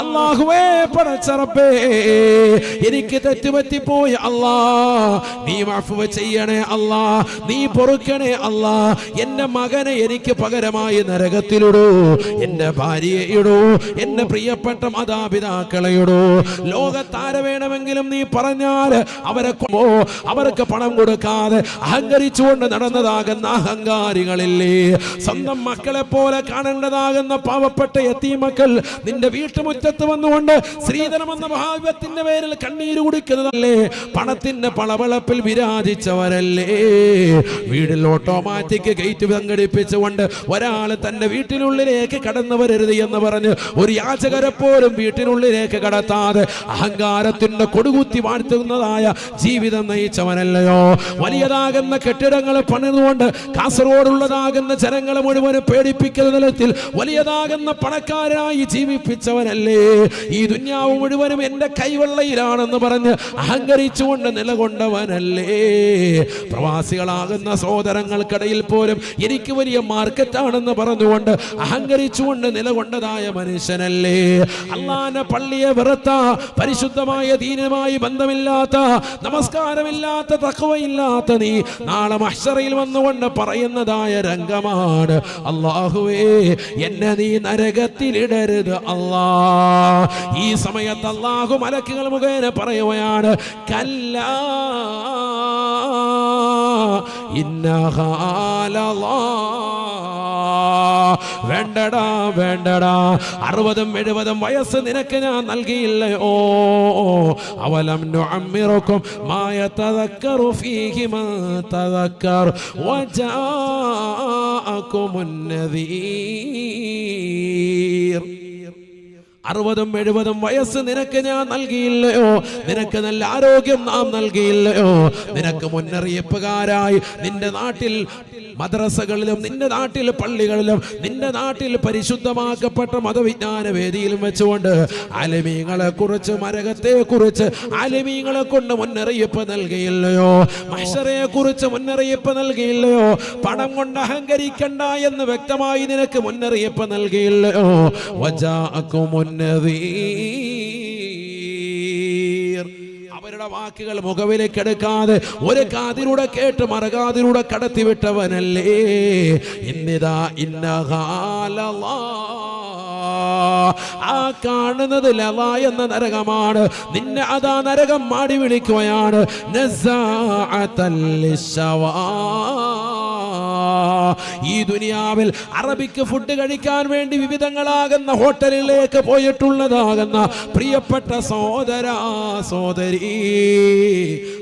അള്ളാഹുവേ പടച്ചറപ്പേ എനിക്ക് തെറ്റുപറ്റിപ്പോയി അല്ലാ. നീ മാഫുവ ചെയ്യണേ അല്ലാ. നീ പൊറുക്കണേ അല്ലാ. എന്റെ മകനെ എനിക്ക് പകരമായി നരകത്തിലിടൂ. എന്റെ ഭാര്യയെ ഇടൂ. എന്റെ പ്രിയപ്പെട്ട മാതാപിതാക്കളെ ഇടൂ. ലോകത്താര വേണമെങ്കിലും നീ പറഞ്ഞാൽ അവരെ അവർക്ക് പണം കൊടുക്കാതെ അഹങ്കരിച്ചുകൊണ്ട് നടന്നതാകുന്ന അഹങ്കാരികളില്ലേ? സ്വന്തം മക്കളെ പോലെ കാണേണ്ടതാകുന്ന പാവപ്പെട്ട എത്തീമക്കൾ നിന്റെ വീട്ടുമുറ്റത്ത് വന്നുകൊണ്ട് സ്ത്രീധനം എന്ന മഹാവിപത്തിന്റെ പേരിൽ കണ്ണീര് കുടിക്കുന്നതല്ലേ? പണത്തിന്റെ പളവളപ്പിൽ വിരാജിച്ചവരല്ലേ? വീടിൽ ഓട്ടോമാറ്റിക് ഗേറ്റ് സംഘടിപ്പിച്ചുകൊണ്ട് ഒരാൾ തന്റെ വീട്ടിനുള്ളിലേക്ക് കടന്നു വരരുത് എന്ന് പറഞ്ഞ് ഒരു യാചകരെ പോലും വീട്ടിനുള്ളിലേക്ക് കടത്താതെ അഹങ്കാരത്തിന്റെ കൊടുകുത്തി വാഴ്ത്തുന്നതായ ജീവിതം നയിച്ചവനല്ലയോ? വലിയതാകുന്ന കെട്ടിടങ്ങൾ പണിതുകൊണ്ട് കാസർഗോഡുള്ളതാകുന്ന ജനങ്ങളെ മുഴുവൻ പേടിപ്പിക്കുന്ന തലത്തിൽ വലിയതാകുന്ന പണക്കാരായി ജീവിപ്പിച്ചവനല്ലേ? ഈ ദുന്യാവ് മുഴുവനും എന്റെ കൈവെള്ളയിലാണെന്ന് പറഞ്ഞ് അഹങ്കരിച്ചുകൊണ്ട് നിലകൊണ്ടവനല്ലേ? പ്രവാസികളാകുന്ന സഹോദരങ്ങൾക്കിടയിൽ പോലും എനിക്ക് വലിയ മാർക്കറ്റാണെന്ന് പറഞ്ഞുകൊണ്ട് അഹങ്കരിച്ചുകൊണ്ട് നിലകൊണ്ടതായ മനുഷ്യനല്ലേ? അള്ളാന പള്ളിയെ വെറുത്ത പരിശുദ്ധമായ ദീനമായി ബന്ധമില്ലാത്ത നമസ്കാരമില്ലാത്ത തക്കവയില്ലാത്ത നീ നാളെ മഷറയിൽ വന്നുകൊണ്ട് പറയുന്നതായ രംഗമാണ്. അള്ളാഹുവേ എന്നെ നീ നരകത്തിലിടരുത് അല്ലാ ഈ സമയത്ത് അള്ളാഹു മലക്കുകൾ മുഖേന പറയുകയാണ് കല്ല വേണ്ടടാ വേണ്ടടാ. അറുപതും എഴുപതും വയസ്സ് നിനക്ക് ഞാൻ നൽകിയില്ലയോ അവലം അമ്മിറക്കും മാ യതദക്കറു ഫീഹി മാ തദക്കർ. വജാഅകുമുൻ നദീർ. അറുപതും എഴുപതും വയസ്സ് നിനക്ക് ഞാൻ നൽകിയില്ലയോ? നിനക്ക് നല്ല ആരോഗ്യം നാം നൽകിയില്ലയോ? നിനക്ക് മുന്നറിയിപ്പുകാരായി നിന്റെ നാട്ടിൽ മദ്രസകളിലും നിന്റെ നാട്ടിൽ പള്ളികളിലും നിന്റെ നാട്ടിൽ പരിശുദ്ധമാക്കപ്പെട്ട മതവിജ്ഞാന വേദിയിലും വെച്ചുകൊണ്ട് അലമീങ്ങളെ കുറിച്ച് മരകത്തെ കുറിച്ച് അലമീങ്ങളെ കൊണ്ട് മുന്നറിയിപ്പ് നൽകിയില്ലയോ? മഷറയെ കുറിച്ച് മുന്നറിയിപ്പ് നൽകിയില്ലയോ? പണം കൊണ്ട് അഹങ്കരിക്കണ്ട എന്ന് വ്യക്തമായി നിനക്ക് മുന്നറിയിപ്പ് നൽകിയില്ലയോ? വജാക്കും നദീർ അവരുടെ വാക്കുകൾ മുഖവിലേക്ക് എടുക്കാതെ ഒരു കാതിലൂടെ കേട്ട് മറുകാതിലൂടെ കടത്തിവിട്ടവനല്ലേ ഇന്നിതാ ഇന്നഹാലല്ലാ ആ കാണുന്നത് ലവ എന്ന നരകമാണ്. നിന്നെ അതാ നരകം മാടി വിളിക്കുകയാണ്. നസാഅത്തൽ ലിശവാ. ഈ ദുനിയാവിൽ അറബിക്ക് ഫുഡ് കഴിക്കാൻ വേണ്ടി വിവിധങ്ങളാകുന്ന ഹോട്ടലിലേക്ക് പോയിട്ടുള്ളതാകുന്ന പ്രിയപ്പെട്ട സഹോദര സോദരി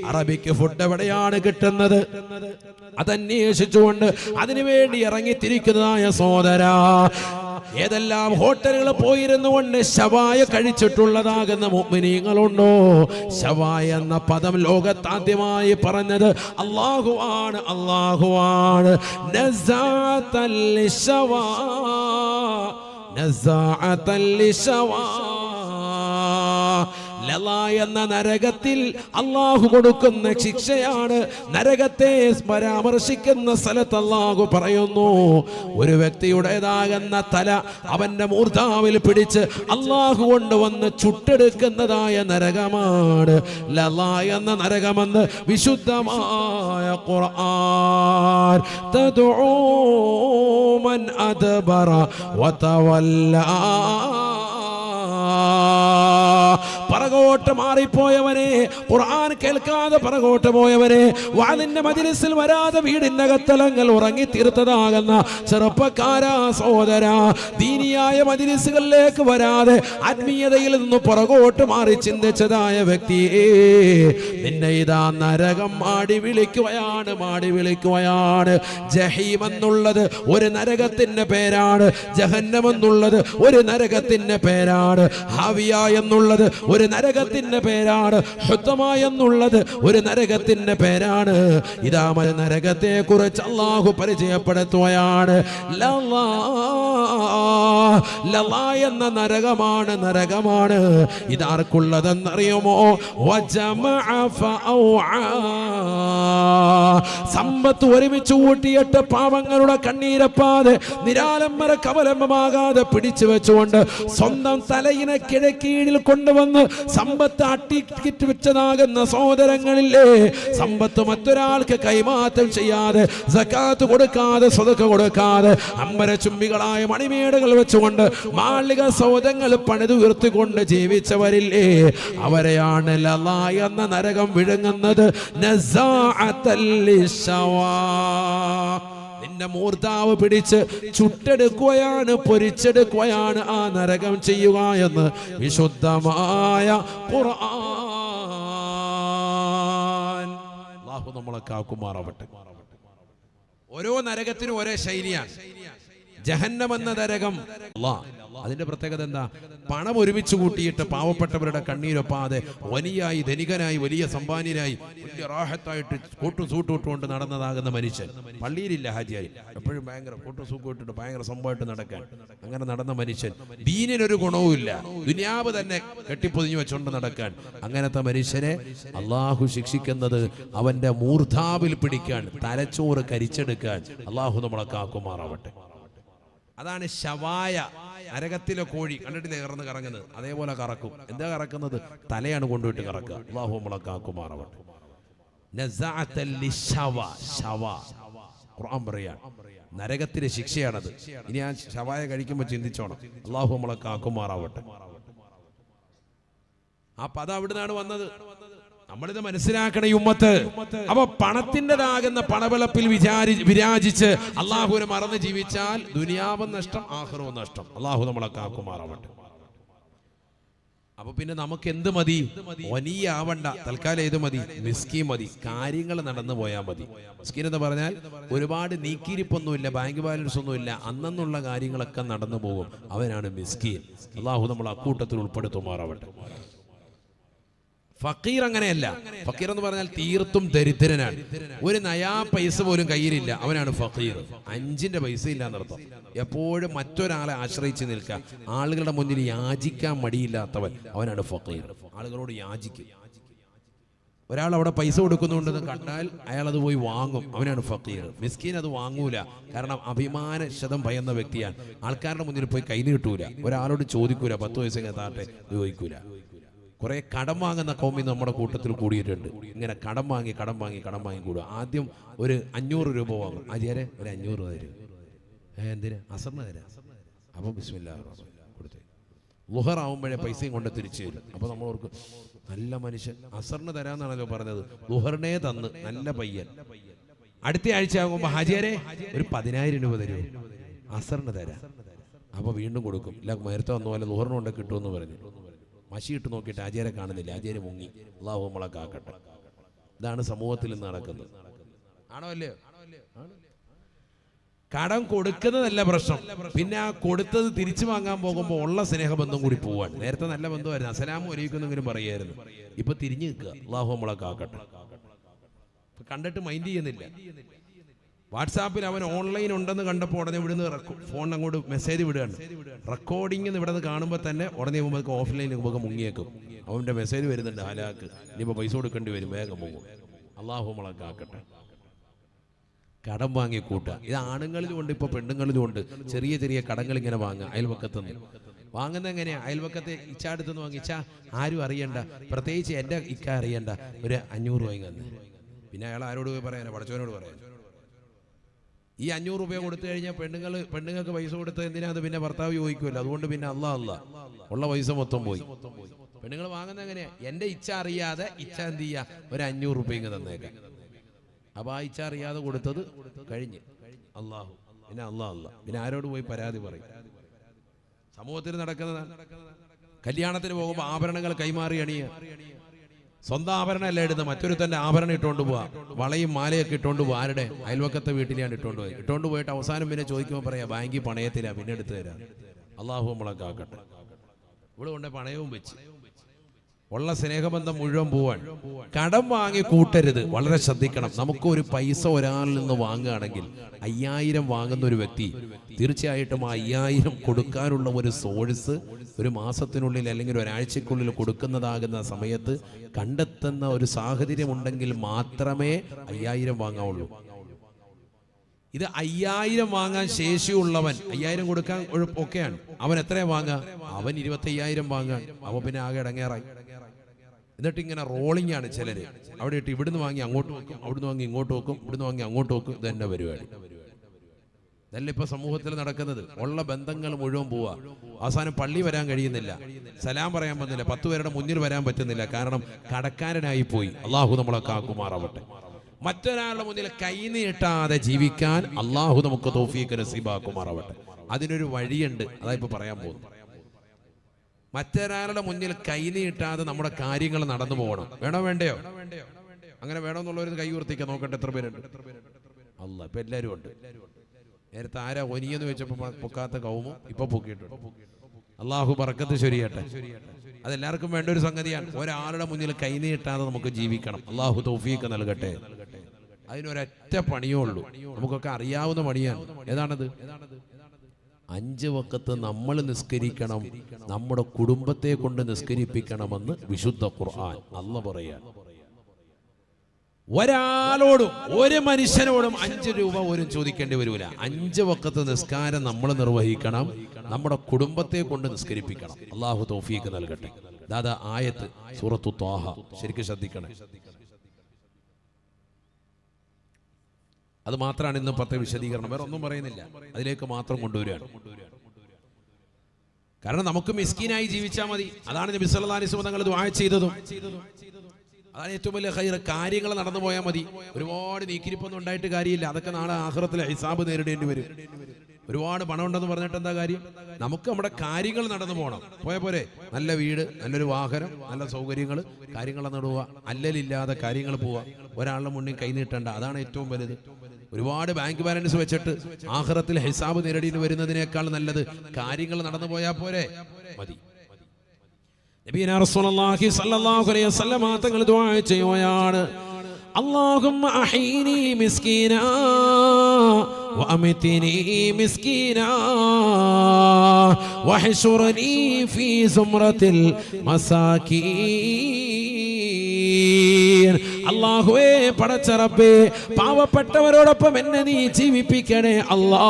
അറബിക്ക് ഫുഡ് എവിടെയാണ് കിട്ടുന്നത്? അതന്വേഷിച്ചുകൊണ്ട് അതിനുവേണ്ടി ഇറങ്ങിത്തിരിക്കുന്നതായ സോദര ഏതെല്ലാം ഹോട്ടലുകൾ പോയിരുന്നു കൊണ്ട് ശവായ കഴിച്ചിട്ടുള്ളതാകുന്ന മുഗ്മിനീങ്ങളുണ്ടോ? ശവായ എന്ന പദം ലോകത്താദ്യമായി പറഞ്ഞത് അള്ളാഹുവാണ് അള്ളാഹുവാണ് നസാഅത്തൽ ലിശവാ. നസാഅത്തൽ ലിശവാ. ലള എന്ന നരകത്തിൽ അള്ളാഹു കൊടുക്കുന്ന ശിക്ഷയാണ്. നരകത്തെ പരാമർശിക്കുന്ന സ്ഥലത്ത് അള്ളാഹു പറയുന്നു ഒരു വ്യക്തിയുടേതാകുന്ന തല അവന്റെ മൂർധാവിൽ പിടിച്ച് അള്ളാഹു കൊണ്ടുവന്ന് ചുട്ടെടുക്കുന്നതായ നരകമാണ്. ലല എന്ന നരകമെന്ന് വിശുദ്ധമായ ഖുർആൻ തദ്ഉ മൻ അദ്ബറ വതവല്ലാ പറകോട്ട് മാറിപ്പോയവനെ ഖുർആൻ കേൾക്കാതെ പറകോട്ട് പോയവനെ വാതിന്റെ മജിലിസിൽ വരാതെ വീടിനകത്തലങ്ങൾ ഉറങ്ങി തീർത്തതാകുന്ന ചെറുപ്പക്കാരാ സഹോദര ദീനിയായ മജിലിസുകളിലേക്ക് വരാതെ ആത്മീയതയിൽ നിന്ന് പുറകോട്ട് മാറി ചിന്തിച്ചതായ വ്യക്തിയെ നിന്നെ ഇതാ നരകം മാടി വിളിക്കുകയാണ് മാടി വിളിക്കുകയാണ്. ജഹീം എന്നുള്ളത് ഒരു നരകത്തിന്റെ പേരാണ് ജഹന്നം എന്നുള്ളത് ഒരു നരകത്തിന്റെ പേരാണ്. ഹാവിയ എന്നുള്ളത് ഒരു നരകത്തിന്റെ പേരാണ്. ഹുത്തമ എന്നുള്ളത് ഒരു നരകത്തിന്റെ പേരാണ്. ഇതാ മ- നരകത്തെ കുറിച്ച് അള്ളാഹു പരിചയപ്പെടുത്തുകയാണ് എന്ന നരകമാണ് നരകമാണ്. ഇതാർക്കുള്ളതെന്നറിയുമോ. സമ്പത്ത് ഒരുമിച്ച് കൂട്ടിയിട്ട് പാവങ്ങളുടെ കണ്ണീരപ്പാതെ നിരാലംബര കവലംബമാകാതെ പിടിച്ചു വെച്ചുകൊണ്ട് സ്വന്തം തലയിനെ കിഴക്കീഴിൽ കൊണ്ടുവന്ന് സമ്പത്ത് അട്ടിക്കിറ്റ് വെച്ചതാകുന്ന സഹോദരങ്ങളില്ലേ? സമ്പത്ത് മറ്റൊരാൾക്ക് കൈമാറ്റം ചെയ്യാതെ സക്കാത്ത് കൊടുക്കാതെ സ്വതക്ക കൊടുക്കാതെ അമ്പര ചുംബികളായ മണിമേടുകൾ വെച്ചുകൊണ്ട് മാളിക സൗധങ്ങൾ പണിതുയർത്തിക്കൊണ്ട് ജീവിച്ചവരില്ലേ? അവരെയാണ് ലല എന്ന നരകം വിഴുങ്ങുന്നത്. നസാഅത്തൽ ലിശവാ. നിന്റെ മൂർത്താവ് പിടിച്ച് ചുട്ടെടുക്കുകയാണ് പൊരിച്ചെടുക്കുകയാണ് ആ നരകം ചെയ്യുക എന്ന് വിശുദ്ധമായ ഖുർആൻ. നമ്മളെ കാക്കുമാറാവട്ടെ. ഓരോ നരകത്തിനും ഓരോ ശൈലിയാണ്. ജഹന്നം എന്ന നരകം അതിന്റെ പ്രത്യേകത എന്താ? പണം ഒരുമിച്ച് കൂട്ടിയിട്ട് പാവപ്പെട്ടവരുടെ കണ്ണീരൊപ്പാതെ വലിയായി ധനികനായി വലിയ സമ്പാന്യനായി വലിയ റാഹത്തായിട്ട് കൂട്ടും സൂട്ടുകൊണ്ട് നടന്നതാകുന്ന മനുഷ്യൻ. പള്ളിയിലില്ല ഹാജിയായി എപ്പോഴും ഭയങ്കര കൂട്ടും സൂക്കൂട്ടിട്ട് ഭയങ്കര സംഭവമായിട്ട് നടക്കാൻ. അങ്ങനെ നടന്ന മനുഷ്യൻ. ദീനിനൊരു ഗുണവുമില്ല ദുനിയാവ് തന്നെ കെട്ടിപ്പൊതിഞ്ഞു വെച്ചുകൊണ്ട് നടക്കാൻ. അങ്ങനത്തെ മനുഷ്യനെ അള്ളാഹു ശിക്ഷിക്കുന്നത് അവന്റെ മൂർധാവിൽ പിടിക്കാൻ തലച്ചോറ് കരിച്ചെടുക്കാൻ അള്ളാഹു നമ്മളെ കാക്കുമാറാവട്ടെ. അതാണ് ശവായ നരകത്തിലെ കോഴി. കണ്ടിട്ട് നേർന്ന് കറങ്ങുന്നത്? അതേപോലെ കറക്കും. എന്താ കറക്കുന്നത്? തലയാണ് കൊണ്ടുപോയിട്ട് കറക്കുക. അള്ളാഹു നമ്മളെ കാക്കുമാറാവട്ടെ. നസാഅത്തൽ ലിശവ. ശവ. ഖുർആൻ നരകത്തിലെ ശിക്ഷയാണത്. ഇനി ആ ശവായ കഴിക്കുമ്പോൾ ചിന്തിച്ചോണം. അള്ളാഹു മുളക്കാക്കുമാറാവട്ടെ കാക്കുമാറാവട്ടെ. ആ പദം അവിടുന്നാണ് വന്നത്. നമ്മളിത് മനസ്സിലാക്കണ ഉമ്മത്ത്. അപ്പൊ പണത്തിന്റെതാകുന്ന പണവിളപ്പിൽ വിചാരി വിരാജിച്ച് അള്ളാഹുവിനെ മറന്ന് ജീവിച്ചാൽ ദുനിയാവും നഷ്ടം ആഹ്റവും നഷ്ടം. അള്ളാഹു നമ്മളെ കാക്കുമാറാവട്ടെ. അപ്പൊ പിന്നെ നമുക്ക് എന്ത് മതി? ഒനിയാവണ്ട തൽക്കാലം ഏത് മതി? മിസ്കി മതി. കാര്യങ്ങൾ നടന്നു പോയാൽ മതി. മിസ്കിൻ എന്ന് പറഞ്ഞാൽ ഒരുപാട് നീക്കിയിരിപ്പൊന്നുമില്ല ബാങ്ക് ബാലൻസ് ഒന്നുമില്ല. അന്നെന്നുള്ള കാര്യങ്ങളൊക്കെ നടന്നു പോകും. അവനാണ് മിസ്കീൻ. അള്ളാഹു നമ്മൾ അക്കൂട്ടത്തിൽ ഉൾപ്പെടുത്തുമാറാവട്ടെ. ഫക്കീർ അങ്ങനെയല്ല. ഫക്കീർ എന്ന് പറഞ്ഞാൽ തീർത്തും ദരിദ്രനാണ്. ഒരു നയാ പൈസ പോലും കയ്യിലില്ല. അവനാണ് ഫക്കീർ. അഞ്ചിന്റെ പൈസ ഇല്ല എന്നർത്ഥം എപ്പോഴും മറ്റൊരാളെ ആശ്രയിച്ച് നിൽക്കുക. ആളുകളുടെ മുന്നിൽ യാചിക്കാൻ മടിയില്ലാത്തവൻ അവനാണ് ഫക്കീർ. ആളുകളോട് യാചിക്കും. ഒരാൾ അവിടെ പൈസ കൊടുക്കുന്നുണ്ടെന്ന് കണ്ടാൽ അയാൾ അത് പോയി വാങ്ങും. അവനാണ് ഫക്കീർ. മിസ്കീൻ അത് വാങ്ങൂല. കാരണം അഭിമാന ശതം ഭയന്ന വ്യക്തിയാണ്. ആൾക്കാരുടെ മുന്നിൽ പോയി കൈ നീട്ടൂല ഒരാളോട് ചോദിക്കൂല. പത്ത് പൈസ താട്ടെ ചോദിക്കൂല. കുറെ കടം വാങ്ങുന്ന കോമി നമ്മുടെ കൂട്ടത്തിൽ കൂടിയിട്ടുണ്ട്. ഇങ്ങനെ കടം വാങ്ങി കടം വാങ്ങി കടം വാങ്ങി കൂടുക. ആദ്യം ഒരു അഞ്ഞൂറ് രൂപ വാങ്ങും. ആചാരെ ഒരു അഞ്ഞൂറ് രൂപ തരും. എന്തിന്? അസറിന് തരാം. അപ്പം ബിസ്മില്ല കൊടുത്തു. ലുഹർ ആവുമ്പോഴേ പൈസയും കൊണ്ട് തിരിച്ചു തരും. അപ്പോൾ നമ്മൾ ഓർക്കും നല്ല മനുഷ്യൻ അസറിന് തരാന്നാണല്ലോ പറഞ്ഞത്. ലുഹറിനെ തന്ന് നല്ല പയ്യൻ. അടുത്ത ആഴ്ച ആകുമ്പോ ഹാജിയാരെ ഒരു പതിനായിരം രൂപ തരും അസറിന് തരാം. അപ്പൊ വീണ്ടും കൊടുക്കും. ഇല്ല നേരത്തെ വന്ന പോലെ ലുഹറിന് കൊണ്ട് കിട്ടുമെന്ന് പറഞ്ഞു. മഷി ഇട്ട് നോക്കിയിട്ട് ആചാരെ കാണുന്നില്ല. ആചാര്യ മുങ്ങി. അള്ളാഹു നമ്മളെ കാക്കട്ടെ. ഇതാണ് സമൂഹത്തിൽ നടക്കുന്നത്. ആണോ അല്ലേ കടം കൊടുക്കുന്നതല്ല പ്രശ്നം. പിന്നെ ആ കൊടുത്തത് തിരിച്ചു വാങ്ങാൻ പോകുമ്പോൾ ഉള്ള സ്നേഹബന്ധം കൂടി പോവാൻ നേരത്തെ നല്ല ബന്ധമായിരുന്നു. അസലാമും ഒരുക്കുന്നെങ്കിലും പറയായിരുന്നു. ഇപ്പൊ തിരിഞ്ഞു നിൽക്കുക. അള്ളാഹു നമ്മളെ കാക്കട്ടെ. കണ്ടിട്ട് മൈൻഡ് ചെയ്യുന്നില്ല. വാട്സാപ്പിൽ അവൻ ഓൺലൈൻ ഉണ്ടെന്ന് കണ്ടപ്പോൾ ഉടനെ ഇവിടുന്ന് ഫോൺ അങ്ങോട്ട് മെസ്സേജ് വിടുകയാണ്. റെക്കോർഡിംഗ് ഇവിടെ നിന്ന് കാണുമ്പോൾ തന്നെ ഉടനെ നമുക്ക് ഓഫ്ലൈനിൽ നമുക്ക് മുങ്ങിയേക്കും. അവന്റെ മെസ്സേജ് വരുന്നുണ്ട് ഹലാക്ക് ഇനിയിപ്പോൾ പൈസ കൊടുക്കേണ്ടി വരും വേഗം പോകും അള്ളാഹു മുളക്കാക്കട്ടെ കാക്കട്ടെ. കടം വാങ്ങി കൂട്ടുക. ഇത് ആണുങ്ങളിലും ഉണ്ട് ഇപ്പോൾ പെണ്ണുങ്ങളിലും ഉണ്ട്. ചെറിയ ചെറിയ കടങ്ങൾ ഇങ്ങനെ വാങ്ങുക അയൽവക്കത്ത് നിന്ന്. വാങ്ങുന്നത് എങ്ങനെയാ? അയൽവക്കത്തെ ഇച്ച അടുത്തുനിന്ന് വാങ്ങിച്ച ആരും അറിയണ്ട. പ്രത്യേകിച്ച് എന്റെ ഇക്ക അറിയണ്ട. ഒരു അഞ്ഞൂറ് വാങ്ങി പിന്നെ അയാൾ ആരോട് പോയി പറയാനോ? പടച്ചവനോട് പറയാൻ ഈ അഞ്ഞൂറ് രൂപ കൊടുത്തു കഴിഞ്ഞാൽ പെണ്ണുങ്ങൾ പെണ്ണുങ്ങൾക്ക് പൈസ കൊടുത്ത് എന്തിനാ അത് പിന്നെ ഭർത്താവ് ചോദിക്കുമല്ലോ? അതുകൊണ്ട് പിന്നെ അല്ല അല്ല. ഉള്ള പൈസ മൊത്തം പോയി. പെണ്ണുങ്ങൾ വാങ്ങുന്ന എങ്ങനെയാ? എന്റെ ഇച്ഛ അറിയാതെ ഇച്ഛ എന്ത് ചെയ്യാ? ഒരു അഞ്ഞൂറ് രൂപ ഇങ്ങ് തന്നേക്കാം. അപ്പൊ ആ ഇച്ഛ അറിയാതെ കൊടുത്തത് കഴിഞ്ഞ്. അള്ളാഹു പിന്നെ അള്ളാഹ് അല്ല. പിന്നെ ആരോട് പോയി പരാതി പറയും? സമൂഹത്തിൽ നടക്കുന്നതാണ്. കല്യാണത്തിന് പോകുമ്പോൾ ആഭരണങ്ങൾ കൈമാറി അണിയുക. സ്വന്തം ആഭരണമല്ല എടുത്ത് മറ്റൊരു തന്റെ ആഭരണം ഇട്ടുകൊണ്ട് പോവാ. വളയും മാലയൊക്കെ ഇട്ടുകൊണ്ട് പോവാ. ആരുടെ? അയൽവക്കത്തെ വീട്ടിലാണ് ഇട്ടുകൊണ്ട് പോയി ഇട്ടുകൊണ്ട് പോയിട്ട് അവസാനം പിന്നെ ചോദിക്കുമ്പോൾ പറയാ ബാങ്കിൽ പണയത്തില്ല പിന്നെ എടുത്തു തരാം. അള്ളാഹു നമ്മളെ കാക്കട്ടെ. ഇവിടെ കൊണ്ട് പണയവും വെച്ച്. ഉള്ള സ്നേഹബന്ധം മുഴുവൻ പോവാൻ. കടം വാങ്ങി കൂട്ടരുത്. വളരെ ശ്രദ്ധിക്കണം. നമുക്ക് ഒരു പൈസ ഒരാളിൽ നിന്ന് വാങ്ങുകയാണെങ്കിൽ അയ്യായിരം വാങ്ങുന്ന ഒരു വ്യക്തി തീർച്ചയായിട്ടും ആ അയ്യായിരം കൊടുക്കാനുള്ള ഒരു സോഴ്സ് ഒരു മാസത്തിനുള്ളിൽ അല്ലെങ്കിൽ ഒരാഴ്ചക്കുള്ളിൽ കൊടുക്കുന്നതാകുന്ന സമയത്ത് കണ്ടെത്തുന്ന ഒരു സാഹചര്യം ഉണ്ടെങ്കിൽ മാത്രമേ അയ്യായിരം വാങ്ങാവുള്ളൂ. ഇത് അയ്യായിരം വാങ്ങാൻ ശേഷിയുള്ളവൻ അയ്യായിരം കൊടുക്കാൻ ഒക്കെയാണ്. അവൻ എത്രയാ വാങ്ങുക? അവൻ ഇരുപത്തി അയ്യായിരം അവൻ പിന്നെ ആകെ ഇടങ്ങേറായി. എന്നിട്ട് ഇങ്ങനെ റോളിംഗ് ആണ് ചിലര്. അവിടെ ഇട്ട് ഇവിടുന്ന് വാങ്ങി അങ്ങോട്ട് വെക്കും അവിടുന്ന് വാങ്ങി ഇങ്ങോട്ട് വെക്കും ഇവിടുന്ന് വാങ്ങി അങ്ങോട്ട് വെക്കും ഇത് തന്നെ പരിപാടി. ഇതല്ല ഇപ്പൊ സമൂഹത്തിൽ നടക്കുന്നത്. ഉള്ള ബന്ധങ്ങൾ മുഴുവൻ പോവാ. അവസാനം പള്ളി വരാൻ കഴിയുന്നില്ല. സലാം പറയാൻ പറ്റുന്നില്ല. പത്ത് പേരുടെ മുന്നിൽ വരാൻ പറ്റുന്നില്ല. കാരണം കടക്കാരനായി പോയി. അള്ളാഹു നമ്മളെ കാക്കുമാറാവട്ടെ. മറ്റൊരാളുടെ മുന്നിൽ കൈനീട്ടാതെ ജീവിക്കാൻ അള്ളാഹു നമുക്ക് തോഫീക്ക് നസീബാക്കുമാറാവട്ടെ. അതിനൊരു വഴിയുണ്ട്. അതാ ഇപ്പൊ പറയാൻ പോകുന്നു മറ്റൊരാളുടെ മുന്നിൽ കൈ നീട്ടാതെ നമ്മുടെ കാര്യങ്ങൾ നടന്നു പോകണം. വേണോ വേണ്ടയോ? അങ്ങനെ വേണമെന്നുള്ളവർ കൈ ഉയർത്തിക്കാൻ നോക്കട്ടെ എത്ര പേരുണ്ട്. അല്ല ഇപ്പൊ എല്ലാവരും ഉണ്ട്. നേരത്തെ ആരാ ഒനിയെന്ന് വെച്ചപ്പോ പൊക്കാത്ത കൗമോ ഇപ്പൊ പൊക്കിയിട്ടുണ്ട്. അള്ളാഹു പറക്കത്ത് ശരിയട്ടെ അതെല്ലാവർക്കും വേണ്ട ഒരു സംഗതിയാണ്. ഒരാളുടെ മുന്നിൽ കൈ നീട്ടാതെ നമുക്ക് ജീവിക്കണം. അള്ളാഹു തൗഫീക്ക് നൽകട്ടെ. അതിനൊരൊറ്റ പണിയേ ഉള്ളൂ. നമുക്കൊക്കെ അറിയാവുന്ന പണിയാണ്. ഏതാണത്? അഞ്ച് വക്കത്ത് നമ്മൾ നിസ്കരിക്കണം നമ്മുടെ കുടുംബത്തെ കൊണ്ട് നിസ്കരിപ്പിക്കണമെന്ന് വിശുദ്ധ ഖുർആൻ അല്ല പറയാൻ ഒരാളോടും ഒരു മനുഷ്യനോടും അഞ്ച് രൂപ പോലും ചോദിക്കേണ്ടി വരൂല. അഞ്ച് വക്കത്ത് നിസ്കാരം നമ്മൾ നിർവഹിക്കണം നമ്മുടെ കുടുംബത്തെ കൊണ്ട് നിസ്കരിപ്പിക്കണം. അള്ളാഹു തോഫീക്ക് നൽകട്ടെ. ദാദാ ആയത്ത് സൂറത്തു ത്വാഹ. ശരിക്കും ശ്രദ്ധിക്കണേ. അത് മാത്രമാണ് ഇന്ന് പത്ത് വിശദീകരണം. വേറെ ഒന്നും പറയുന്നില്ല. അതിലേക്ക് മാത്രം കൊണ്ടുവരികയാണ്. കാരണം നമുക്ക് മിസ്കീനായി ജീവിച്ചാൽ മതി. അതാണ് നബി വസല്ലം തങ്ങൾ ദുആ ചെയ്തതും. അതാണ് ഏറ്റവും വലിയ ഹൈർ കാര്യങ്ങൾ നടന്നു പോയാൽ മതി. ഒരുപാട് നീക്കിരിപ്പൊന്നും ഉണ്ടായിട്ട് കാര്യമില്ല. അതൊക്കെ നാളെ ആഹ്റത്തിൽ ഹിസാബ് നേരിടേണ്ടി വരും. ഒരുപാട് പണം ഉണ്ടെന്ന് പറഞ്ഞിട്ട് എന്താ കാര്യം? നമുക്ക് നമ്മുടെ കാര്യങ്ങൾ നടന്നു പോകണം പോയ പോരെ. നല്ല വീട് നല്ലൊരു വാഹനം നല്ല സൗകര്യങ്ങൾ കാര്യങ്ങൾ നടുക അല്ലലില്ലാതെ കാര്യങ്ങൾ പോവുക. ഒരാളുടെ മുന്നിൽ കൈ നീട്ടണ്ട. അതാണ് ഏറ്റവും വലുത്. ഒരുപാട് ബാങ്ക് ബാലൻസ് വെച്ചിട്ട് ആഹ്റത്തിൽ ഹിസാബ് നേരിടേണ്ടി വരുന്നതിനേക്കാൾ നല്ലത് കാര്യങ്ങൾ നടന്നു പോയാൽ പോരെ മതി നബീന റസൂലുള്ളാഹി സ്വല്ലല്ലാഹു അലൈഹി വസല്ലമ തങ്ങൾ ദുആ ചെയ്യുകയാണ് اللهم أحيني مسكينا وأمتني مسكينا واحشرني في زمرة المساكين അള്ളാഹുവേ പടച്ചറപ്പേ പാവപ്പെട്ടവരോടൊപ്പം എന്നെ നീ ജീവിപ്പിക്കണേ അല്ലാ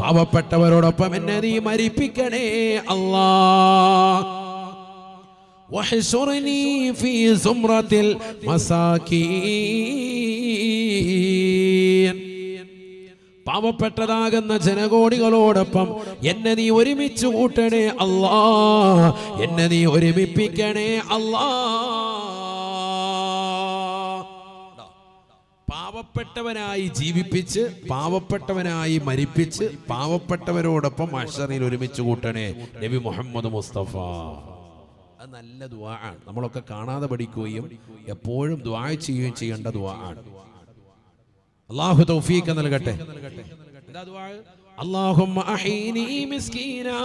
പാവപ്പെട്ടവരോടൊപ്പം എന്നെ നീ മരിപ്പിക്കണേ അല്ലാ واحشرني في زمرة المساكين പാവപ്പെട്ടതാകുന്ന ജനകോടികളോടൊപ്പം എന്നെ നീ ഒരുമിച്ച് കൂട്ടണേ അല്ലാ എന്നെ നീ ഒരുമിപ്പിക്കണേ അല്ലാ പാവപ്പെട്ടവനായി ജീവിപ്പിച്ച് പാവപ്പെട്ടവനായി മരിപ്പിച്ച് പാവപ്പെട്ടവരോടൊപ്പം അഷറിൽ ഒരുമിച്ച് കൂട്ടണേ. നബി മുഹമ്മദ് മുസ്തഫ. അത് നല്ല ദുആ ആണ്. നമ്മളൊക്കെ കാണാതെ പഠിക്കുകയും എപ്പോഴും ദുആ ചെയ്യുകയും ചെയ്യേണ്ട ദുആ ആണ്. അള്ളാഹു തൗഫീഖ് നൽകട്ടെ. എന്താ ദുആ? اللهم أحيني مسكينا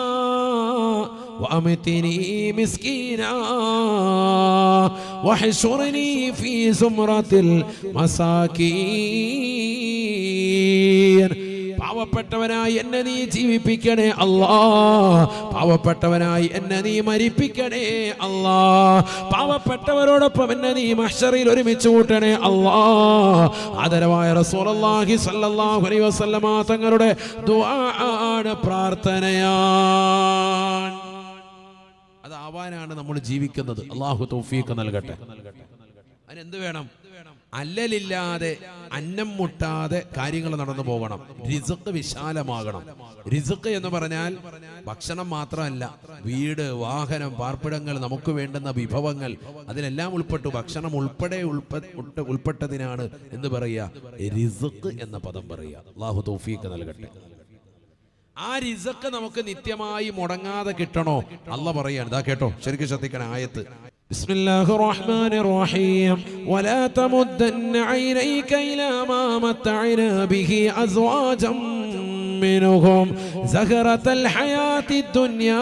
وأمتني مسكينا واحشرني في زمرة المساكين. പാവപ്പെട്ടവനായി എന്നെ നീ ജീവിപ്പിക്കണേ അല്ലാ. പാവപ്പെട്ടവനായി എന്നെ നീ മരിപ്പിക്കണേ അല്ലാ. പാവപ്പെട്ടവരോടൊപ്പം എന്നെ നീ മഷറിൽ ഒരുമിച്ച് കൂട്ടണേ അല്ലാ. ആദരവായ റസൂലുള്ളാഹി സ്വല്ലല്ലാഹു അലൈഹി വസല്ലമ തങ്ങളുടെ ദുആ ആണ് പ്രാർത്ഥനയാണ് അതാവാനാണ് നമ്മൾ ജീവിക്കുന്നത്. അള്ളാഹു തൗഫീഖ് നൽകട്ടെ. അതിനെന്ത് വേണം? അല്ലലില്ലാതെ അന്നം മുട്ടാതെ കാര്യങ്ങൾ നടന്നു പോകണം റിസക്ക് വിശാലമാകണം. റിസക്ക് എന്ന് പറഞ്ഞാൽ ഭക്ഷണം മാത്രമല്ല വീട് വാഹനം പാർപ്പിടങ്ങൾ നമുക്ക് വേണ്ടുന്ന വിഭവങ്ങൾ അതിലെല്ലാം ഉൾപ്പെട്ടു ഭക്ഷണം ഉൾപ്പെടെ ഉൾപ്പെ- ഉൾപ്പെ- ഉൾപ്പെട്ടതിനാണ് എന്ന് പറയുക. റിസക്ക് എന്ന പദം പറയുക. അള്ളാഹു തൗഫീഖ് നൽകട്ടെ. ആ റിസക്ക് നമുക്ക് നിത്യമായി മുടങ്ങാതെ കിട്ടണോ? അല്ല പറയാണ്. ഇതാ കേട്ടോ ശരിക്കും ശ്രദ്ധിക്കണം ആയത്ത്. بسم الله الرحمن الرحيم. ولا تمدن عينيك إلى ما متعنا به أزواجا منهم زهرة الحياة الدنيا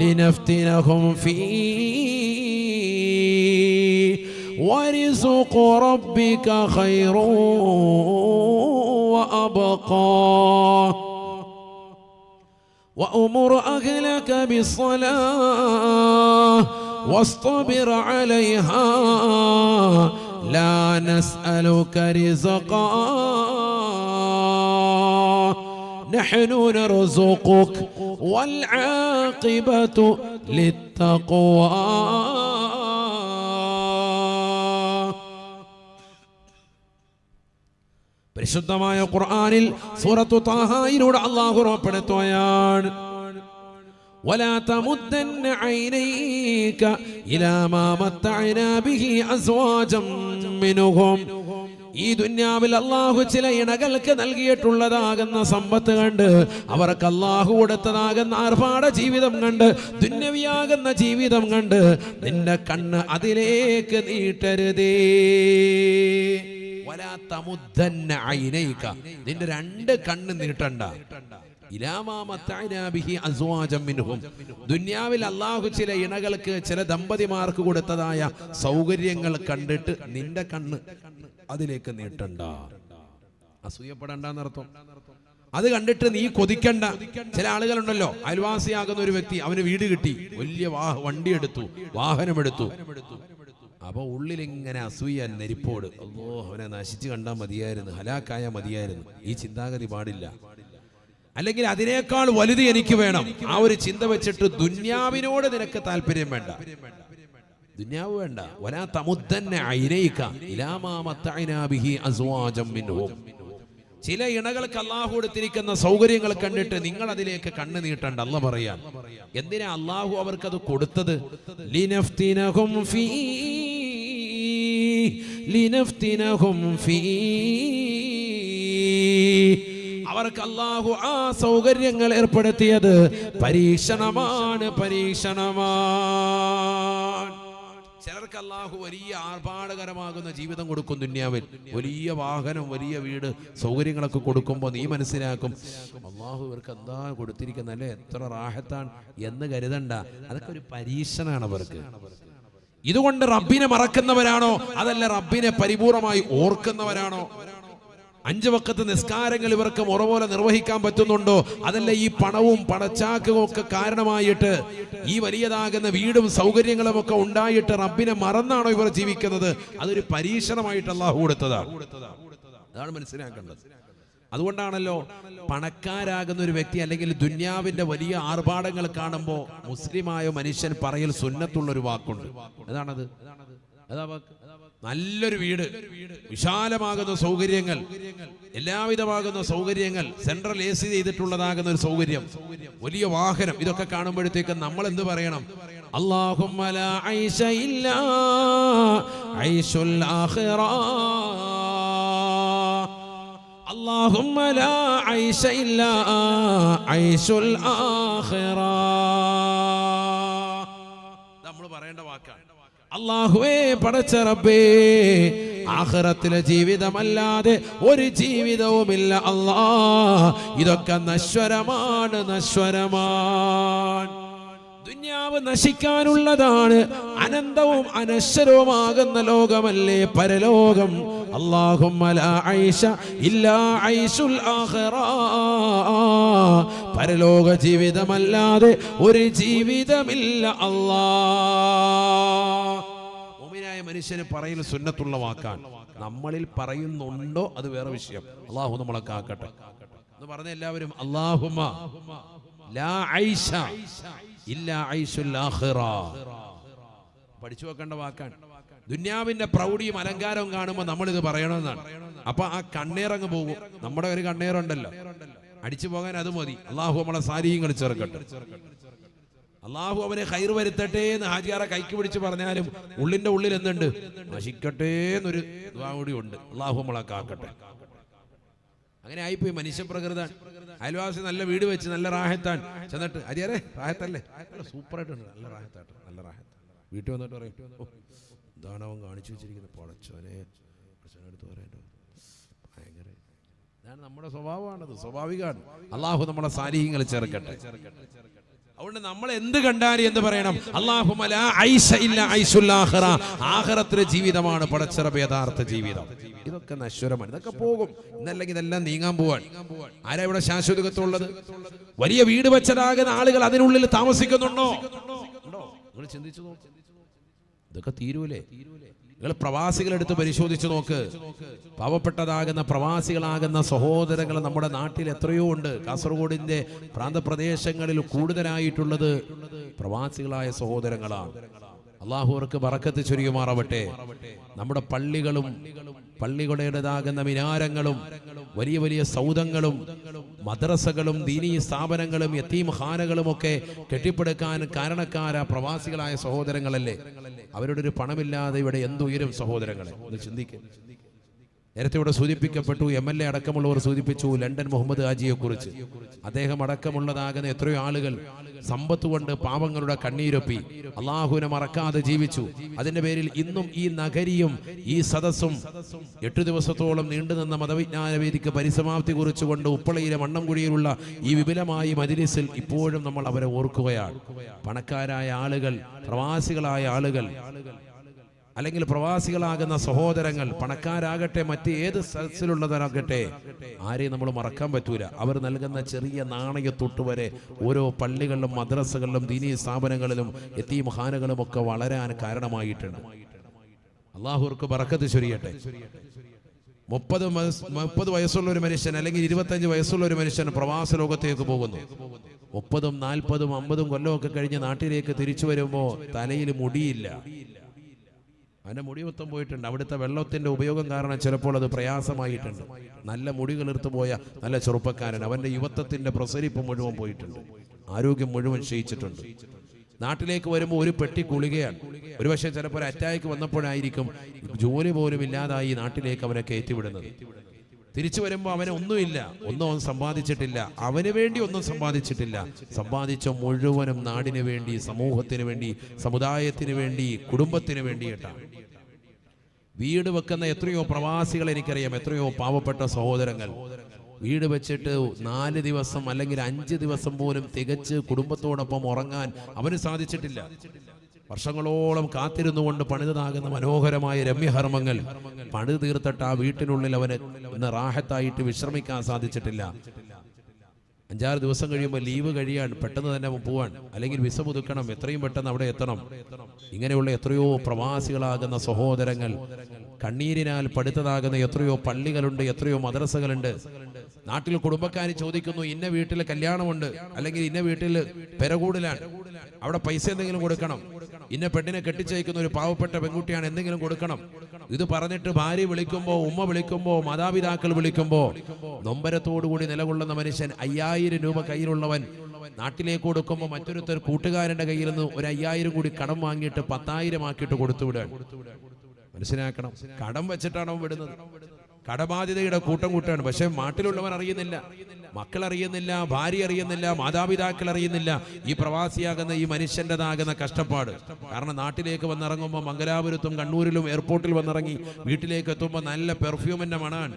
لنفتنهم فيه. ورزق ربك خير وأبقى. وأمر أهلك بالصلاة واصطبر عليها. لا نسألك رزقا. نحن نرزقك والعاقبة للتقوى. പരിശുദ്ധമായ ഖുർആനിൽ സൂറത്തു താഹായിലൂടെ അള്ളാഹു ഉറപ്പെടുത്തുകയാണ് ولا تمدن عينيك إلى ما متعنا به أزواجا منهم ഈ ദുന്യാവിൽ അള്ളാഹു ചില ഇണകൾക്ക് നൽകിയിട്ടുള്ളതാകുന്ന സമ്പത്ത് കണ്ട് അവർക്ക് അള്ളാഹു കൊടുത്തതാകുന്ന ആർഭാട ജീവിതം കണ്ട് ദുന്യവിയാകുന്ന ജീവിതം കണ്ട് നിന്റെ കണ്ണ് അതിലേക്ക് നീട്ടരുതേ വലാ. നിന്റെ രണ്ട് കണ്ണ് നീട്ടണ്ട. ദുന്യാവിൽ അള്ളാഹു ചില ഇണകൾക്ക് ചില ദമ്പതിമാർക്ക് കൊടുത്തതായ സൗകര്യങ്ങൾ കണ്ടിട്ട് നിന്റെ കണ്ണ് അതിലേക്ക് നീട്ടണ്ട. അസൂയപ്പെടണ്ടെന്നർത്ഥം. അത് കണ്ടിട്ട് നീ കൊതിക്കണ്ട. ചില ആളുകളുണ്ടല്ലോ അയൽവാസിയാകുന്ന ഒരു വ്യക്തി അവന് വീട് കിട്ടി. വലിയ വണ്ടി എടുത്തു വാഹനമെടുത്തു. അപ്പൊ ഉള്ളിൽ ഇങ്ങനെ അസൂയ നെരിപ്പോട് അല്ലോ അവനെ നശിച്ചു കണ്ടാൽ മതിയായിരുന്നു ഹലാക്കായ മതിയായിരുന്നു. ഈ ചിന്താഗതി പാടില്ല. അല്ലെങ്കിൽ അതിനേക്കാൾ വലുത് എനിക്ക് വേണം. ആ ഒരു ചിന്ത വെച്ചിട്ട് ദുന്യാവിനോട് നിനക്ക് താല്പര്യം വേണ്ട. ദുന്യാവ് വേണ്ട. വലാ മിൻഹും. ചില ഇണകൾക്ക് അള്ളാഹു കൊടുത്തിരിക്കുന്ന സൗകര്യങ്ങൾ കണ്ടിട്ട് നിങ്ങൾ അതിലേക്ക് കണ്ണു നീട്ടണ്ട അല്ല പറയാൻ എന്തിനാ അള്ളാഹു അവർക്കത് കൊടുത്തത്? ലിനഫ്തിനഹും ഫീ ലിനഫ്തിനഹും ഫീ. അവർക്ക് അള്ളാഹു ആ സൗകര്യങ്ങൾ ഏർപ്പെടുത്തിയത് പരീക്ഷണമാണ് പരീക്ഷണമാണ്. ചിലർക്ക് അല്ലാഹു വലിയ ആർഭാടകരമാകുന്ന ജീവിതം കൊടുക്കും ദുന്യാവിൽ. വലിയ വാഹനം വലിയ വീട് സൗകര്യങ്ങളൊക്കെ കൊടുക്കുമ്പോൾ നീ മനസ്സിലാക്കും അള്ളാഹു ഇവർക്ക് എന്താ കൊടുത്തിരിക്കുന്നത്? അല്ലേ? എത്ര റാഹത്താണ് എന്ന് കരുതണ്ട. അതൊക്കെ ഒരു പരീക്ഷണമാണ് അവർക്ക്. ഇതുകൊണ്ട് റബ്ബിനെ മറക്കുന്നവരാണോ? അതല്ല റബ്ബിനെ പരിപൂർണമായി ഓർക്കുന്നവരാണോ? അഞ്ചു വക്കത്ത് നിസ്കാരങ്ങൾ ഇവർക്ക് മുറപോലെ നിർവഹിക്കാൻ പറ്റുന്നുണ്ടോ? അതല്ല ഈ പണവും പണച്ചാക്കും ഒക്കെ കാരണമായിട്ട് ഈ വലിയതാകുന്ന വീടും സൗകര്യങ്ങളും ഒക്കെ ഉണ്ടായിട്ട് റബ്ബിനെ മറന്നാണോ ഇവർ ജീവിക്കുന്നത്? അതൊരു പരീക്ഷണമായിട്ട് അള്ളാഹു കൊടുത്തതാണ്. അതാണ് മനസ്സിലാക്കേണ്ടത്. അതുകൊണ്ടാണല്ലോ പണക്കാരാകുന്ന ഒരു വ്യക്തി അല്ലെങ്കിൽ ദുന്യാവിന്റെ വലിയ ആർഭാടങ്ങൾ കാണുമ്പോൾ മുസ്ലിമായ മനുഷ്യൻ പറയൽ സുന്നത്തുള്ള ഒരു വാക്കുണ്ട് അതാണത് നല്ലൊരു വീട്. വിശാലമാകുന്ന സൗകര്യങ്ങൾ. എല്ലാവിധമാകുന്ന സൗകര്യങ്ങൾ. സെൻട്രൽ എ സി ചെയ്തിട്ടുള്ളതാകുന്ന ഒരു സൗകര്യം. വലിയ വാഹനം. ഇതൊക്കെ കാണുമ്പോഴത്തേക്ക് നമ്മൾ എന്ത് പറയണം അള്ളാഹും اللهم لا عيش إلا عيش الآخرة നമ്മൾ പറയേണ്ട വാക്കാണ് അള്ളാഹുവേ പടച്ച റബ്ബേ ആഖിറത്തിലെ ജീവിതമല്ലാതെ ഒരു ജീവിതവുമില്ല അല്ലാ ഇതൊക്കെ നശ്വരമാണ് നശ്വരമാണ് ദുന്യാവ് നശിക്കാനുള്ളതാണ്. അനന്തവും അനശ്വരവുമാകുന്ന ലോകമല്ലേ പരലോകം? പരലോക ജീവിതമല്ലാതെ ഒരു ജീവിതമില്ല അല്ലാഹുവിനായ മനുഷ്യന് പറയൽ സുന്നത്തുള്ള വാക്കാണ്. നമ്മളിൽ പറയുന്നുണ്ടോ അത് വേറെ വിഷയം. അള്ളാഹു നമ്മളെ കാക്കട്ടെ. എന്ന് പറഞ്ഞ എല്ലാവരും അള്ളാഹുമ ലാ ഐഷ ഇല്ല പഠിച്ചു വെക്കേണ്ട വാക്കാണ്. ദുന്യാവിന്റെ പ്രൗഢിയും അലങ്കാരവും കാണുമ്പോൾ നമ്മൾ ഇത് പറയണമെന്നാണ്. അപ്പൊ ആ കണ്ണീറങ്ങ് പോകും നമ്മുടെ ഒരു കണ്ണീറുണ്ടല്ലോ അടിച്ചു പോകാൻ അത് മതി. അള്ളാഹു നമ്മളെ സാരിയും ചേർക്കട്ടെ അള്ളാഹു അവനെ ഹൈർ വരുത്തട്ടെ എന്ന് ഹാജിയാറെ കൈക്ക് പിടിച്ച് പറഞ്ഞാലും ഉള്ളിന്റെ ഉള്ളിൽ എന്തുണ്ട്? നശിക്കട്ടെ എന്നൊരു കൂടി ഉണ്ട്. അള്ളാഹു നമ്മളെ കാക്കട്ടെ. അങ്ങനെ ആയിപ്പോയി മനുഷ്യപ്രകൃതാണ് അയൽവാസി നല്ല വീട് വെച്ച് നല്ല റാഹത്താൻ. ചെന്നിട്ട് അരിയറെ റാഹത്തല്ലേ? സൂപ്പറായിട്ടുണ്ട്. നല്ല റാഹത്തായിട്ട് നല്ല റാഹത്ത്. വീട്ടിൽ വന്നിട്ട് പറയും "ഓ, എന്താണ് അവൻ കാണിച്ചു വെച്ചിരിക്കുന്നത്. പൊളച്ചോനെ അടുത്ത് പറയട്ടോ. ഭയങ്കര ഇതാണ് നമ്മുടെ സ്വഭാവമാണത് സ്വാഭാവികമാണ്. അള്ളാഹു നമ്മളെ സാരീഹ്യങ്ങൾ ചേർക്കട്ടെ. അതുകൊണ്ട് നമ്മൾ എന്ത് കണ്ടാലും എന്ന് പറയണം? ആഖിറ. ജീവിതമാണ് പടച്ചിറപ്പ് യഥാർത്ഥ ജീവിതം. ഇതൊക്കെ നശ്വരമാണ്. ഇതൊക്കെ പോകും. ഇന്നല്ലെങ്കിൽ ഇതെല്ലാം നീങ്ങാൻ പോവാൻ ആരാ ഇവിടെ ശാശ്വതത്വമുള്ളത്? വലിയ വീട് വെച്ചതാകുന്ന ആളുകൾ അതിനുള്ളിൽ താമസിക്കുന്നുണ്ടോ? നിങ്ങൾ ചിന്തിച്ചു നോക്ക്. ഇതൊക്കെ തീരൂലേ? നിങ്ങൾ പ്രവാസികളെടുത്ത് പരിശോധിച്ച് നോക്ക്. പാവപ്പെട്ടതാകുന്ന പ്രവാസികളാകുന്ന സഹോദരങ്ങൾ നമ്മുടെ നാട്ടിൽ എത്രയോ ഉണ്ട്. കാസർഗോഡിന്റെ പ്രാന്തപ്രദേശങ്ങളിൽ കൂടുതലായിട്ടുള്ളത് പ്രവാസികളായ സഹോദരങ്ങളാണ്. അള്ളാഹുവർക്ക് വറക്കത്ത് ചുരുങ്ങുമാറാവട്ടെ നമ്മുടെ പള്ളികളും പള്ളികളുടേതാകുന്ന മിനാരങ്ങളും വലിയ വലിയ സൗദങ്ങളും മദ്രസകളും ദീനീ സ്ഥാപനങ്ങളും യത്തീം ഖാനകളും ഒക്കെ കെട്ടിപ്പടുക്കാൻ കാരണക്കാര പ്രവാസികളായ സഹോദരങ്ങളല്ലേ? അവരുടെ ഒരു പണമില്ലാതെ ഇവിടെ എന്തുയരും സഹോദരങ്ങളെ? ഒന്ന് ചിന്തിക്കും. നേരത്തെ ഇവിടെ സൂചിപ്പിക്കപ്പെട്ടു എം എൽ എ അടക്കമുള്ളവർ സൂചിപ്പിച്ചു ലണ്ടൻ മുഹമ്മദ് ഹാജിയെ കുറിച്ച്. അദ്ദേഹം അടക്കമുള്ളതാകുന്ന എത്രയോ ആളുകൾ സമ്പത്ത് കൊണ്ട് പാവങ്ങളുടെ കണ്ണീരൊപ്പി അള്ളാഹുവിനെ മറക്കാതെ ജീവിച്ചു. അതിന്റെ പേരിൽ ഇന്നും ഈ നഗരിയും ഈ സദസ്സും എട്ടു ദിവസത്തോളം നീണ്ടുനിന്ന മതവിജ്ഞാന വേദിക്ക് പരിസമാപ്തി കുറിച്ചുകൊണ്ട് ഉപ്പളയിലെ മണ്ണംകുഴിയിലുള്ള ഈ വിപുലമായ മജിലിസിൽ ഇപ്പോഴും നമ്മൾ അവരെ ഓർക്കുകയാണ്. പണക്കാരായ ആളുകൾ പ്രവാസികളായ ആളുകൾ അല്ലെങ്കിൽ പ്രവാസികളാകുന്ന സഹോദരങ്ങൾ പണക്കാരാകട്ടെ മറ്റ് ഏത് സ്ഥലത്തിലുള്ളവരാകട്ടെ ആരെയും നമ്മൾ മറക്കാൻ പറ്റൂല. അവർ നൽകുന്ന ചെറിയ നാണയത്തൊട്ട് വരെ ഓരോ പള്ളികളിലും മദ്രസകളിലും ദീനീ സ്ഥാപനങ്ങളിലും എത്തി മഹാനുകളും ഒക്കെ വളരാൻ കാരണമായിട്ടുണ്ട്. അള്ളാഹുർക്ക് പറക്കത്ത് ചൊരിയട്ടെ. മുപ്പത് മുപ്പത് വയസ്സുള്ള ഒരു മനുഷ്യൻ അല്ലെങ്കിൽ ഇരുപത്തഞ്ച് വയസ്സുള്ള ഒരു മനുഷ്യൻ പ്രവാസ ലോകത്തേക്ക് പോകുന്നു. മുപ്പതും നാൽപ്പതും അമ്പതും കൊല്ലമൊക്കെ കഴിഞ്ഞ് നാട്ടിലേക്ക് തിരിച്ചു വരുമ്പോൾ തലയിൽ മുടിയില്ല. അവന്റെ മുടി മൊത്തം പോയിട്ടുണ്ട്. അവിടുത്തെ വെള്ളത്തിന്റെ ഉപയോഗം കാരണം ചിലപ്പോൾ അത് പ്രയാസമായിട്ടുണ്ട്. നല്ല മുടി പോയ നല്ല ചെറുപ്പക്കാരൻ അവന്റെ യുവത്വത്തിന്റെ പ്രസരിപ്പ് മുഴുവൻ പോയിട്ടുണ്ട്. ആരോഗ്യം മുഴുവൻ ക്ഷയിച്ചിട്ടുണ്ട്. നാട്ടിലേക്ക് വരുമ്പോൾ ഒരു പെട്ടി കുളികയാണ്. ഒരുപക്ഷെ ചിലപ്പോൾ അറ്റാക്ക് വന്നപ്പോഴായിരിക്കും ജോലി പോലും ഇല്ലാതായി നാട്ടിലേക്ക് അവനെ കയറ്റിവിടുന്നത്. തിരിച്ചു വരുമ്പോൾ അവന് ഒന്നുമില്ല. ഒന്നും അവൻ സമ്പാദിച്ചിട്ടില്ല. അവന് വേണ്ടി ഒന്നും സമ്പാദിച്ചിട്ടില്ല. സമ്പാദിച്ച മുഴുവനും നാടിന് വേണ്ടി സമൂഹത്തിന് വേണ്ടി സമുദായത്തിന് വേണ്ടി കുടുംബത്തിന് വേണ്ടിയിട്ടാണ്. വീട് വെക്കുന്ന എത്രയോ പ്രവാസികൾ എനിക്കറിയാം. എത്രയോ പാവപ്പെട്ട സഹോദരങ്ങൾ. വീട് വെച്ചിട്ട് നാല് ദിവസം അല്ലെങ്കിൽ അഞ്ച് ദിവസം പോലും തികച്ച് കുടുംബത്തോടൊപ്പം ഉറങ്ങാൻ അവന് സാധിച്ചിട്ടില്ല. വർഷങ്ങളോളം കാത്തിരുന്നുകൊണ്ട് പണിതതാകുന്ന മനോഹരമായ രമ്യഹർമ്മങ്ങൾ പണിത് തീർത്തിട്ട് ആ വീട്ടിനുള്ളിൽ അവന് ഇന്ന് റാഹത്തായിട്ട് വിശ്രമിക്കാൻ സാധിച്ചിട്ടില്ല. അഞ്ചാറ് ദിവസം കഴിയുമ്പോൾ ലീവ് കഴിയാൻ പെട്ടെന്ന് തന്നെ പോവാൻ അല്ലെങ്കിൽ വിസ പുതുക്കണം എത്രയും പെട്ടെന്ന് അവിടെ എത്തണം. ഇങ്ങനെയുള്ള എത്രയോ പ്രവാസികളാകുന്ന സഹോദരങ്ങൾ കണ്ണീരിനാൽ പടുത്തതാകുന്ന എത്രയോ പള്ളികളുണ്ട് എത്രയോ മദ്രസകളുണ്ട്. നാട്ടിൽ കുടുംബക്കാർ ചോദിക്കുന്നു ഇന്ന വീട്ടിൽ കല്യാണമുണ്ട്? അല്ലെങ്കിൽ ഇന്ന വീട്ടിൽ പെരകൂടലാണ് അവിടെ പൈസ എന്തെങ്കിലും കൊടുക്കണം? ഇന്ന പെണ്ണിനെ കെട്ടിച്ചയക്കുന്ന ഒരു പാവപ്പെട്ട പെൺകുട്ടിയാണ് എന്തെങ്കിലും കൊടുക്കണം. ഇത് പറഞ്ഞിട്ട് ഭാര്യ വിളിക്കുമ്പോ ഉമ്മ വിളിക്കുമ്പോ മാതാപിതാക്കൾ വിളിക്കുമ്പോ നൊമ്പരത്തോടുകൂടി നിലകൊള്ളുന്ന മനുഷ്യൻ അയ്യായിരം രൂപ കയ്യിലുള്ളവൻ നാട്ടിലേക്ക് കൊടുക്കുമ്പോ മറ്റൊരുത്തർ കൂട്ടുകാരന്റെ കയ്യിൽ നിന്ന് ഒരു അയ്യായിരം കൂടി കടം വാങ്ങിയിട്ട് പത്തായിരം ആക്കിയിട്ട് കൊടുത്തു വിടാൻ മനസ്സിലാക്കണം. കടം വെച്ചിട്ടാണോ വിടുന്നത്. കടബാധ്യതയുടെ കൂട്ടം കൂട്ടാണ് പക്ഷെ നാട്ടിലുള്ളവർ അറിയുന്നില്ല. മക്കൾ അറിയുന്നില്ല ഭാര്യ അറിയുന്നില്ല മാതാപിതാക്കൾ അറിയുന്നില്ല ഈ പ്രവാസിയാകുന്ന ഈ മനുഷ്യന്റെതാകുന്ന കഷ്ടപ്പാട്. കാരണം നാട്ടിലേക്ക് വന്നിറങ്ങുമ്പോൾ മംഗലാപുരത്തും കണ്ണൂരിലും എയർപോർട്ടിൽ വന്നിറങ്ങി വീട്ടിലേക്ക് എത്തുമ്പോൾ നല്ല പെർഫ്യൂമിന്റെ മണാണ്.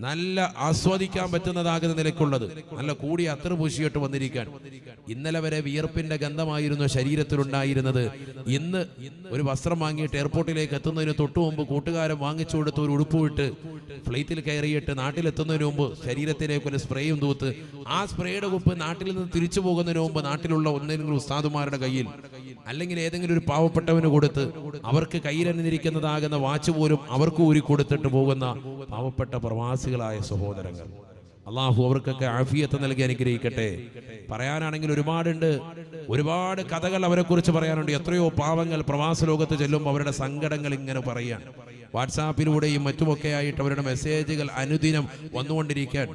നല്ല ആസ്വദിക്കാൻ പറ്റുന്നതാകുന്ന നിലയ്ക്കുള്ളത്. നല്ല കൂടി അത്ര പൂശിയിട്ട് വന്നിരിക്കാൻ. ഇന്നലെ വരെ വിയർപ്പിന്റെ ഗന്ധമായിരുന്നു ശരീരത്തിലുണ്ടായിരുന്നത്. ഇന്ന് ഒരു വസ്ത്രം വാങ്ങിയിട്ട് എയർപോർട്ടിലേക്ക് എത്തുന്നതിന് തൊട്ടു മുമ്പ് കൂട്ടുകാരൻ വാങ്ങിച്ചു കൊടുത്ത ഒരു ഉടുപ്പ് വിട്ട് ഫ്ലൈറ്റിൽ കയറിയിട്ട് നാട്ടിലെത്തുന്നതിന് മുമ്പ് ശരീരത്തിലേക്ക് ഒരു സ്പ്രേയും തൂത്ത് ആ സ്പ്രേയുടെ കുപ്പ് നാട്ടിൽ നിന്ന് തിരിച്ചു പോകുന്നതിന് മുമ്പ് നാട്ടിലുള്ള ഒന്നെങ്കിലും ഉസ്താദുമാരുടെ കയ്യിൽ അല്ലെങ്കിൽ ഏതെങ്കിലും ഒരു പാവപ്പെട്ടവന് കൊടുത്ത് അവർക്ക് കയ്യിലെന്നിരിക്കുന്നതാകുന്ന വാച്ച് പോലും അവർക്ക് ഊരി കൊടുത്തിട്ട് പോകുന്ന പാവപ്പെട്ട പ്രവാസികളായ സഹോദരങ്ങൾ. അള്ളാഹു അവർക്കൊക്കെ ആഫിയത്ത് നൽകി അനുഗ്രഹിക്കട്ടെ. പറയാനാണെങ്കിൽ ഒരുപാടുണ്ട്. ഒരുപാട് കഥകൾ അവരെ കുറിച്ച് പറയാനുണ്ട്. എത്രയോ പാവങ്ങൾ പ്രവാസ ലോകത്ത് ചെല്ലുമ്പോൾ അവരുടെ സങ്കടങ്ങൾ ഇങ്ങനെ പറയാൻ. വാട്സാപ്പിലൂടെയും മറ്റുമൊക്കെ ആയിട്ട് അവരുടെ മെസ്സേജുകൾ അനുദിനം വന്നുകൊണ്ടിരിക്കാൻ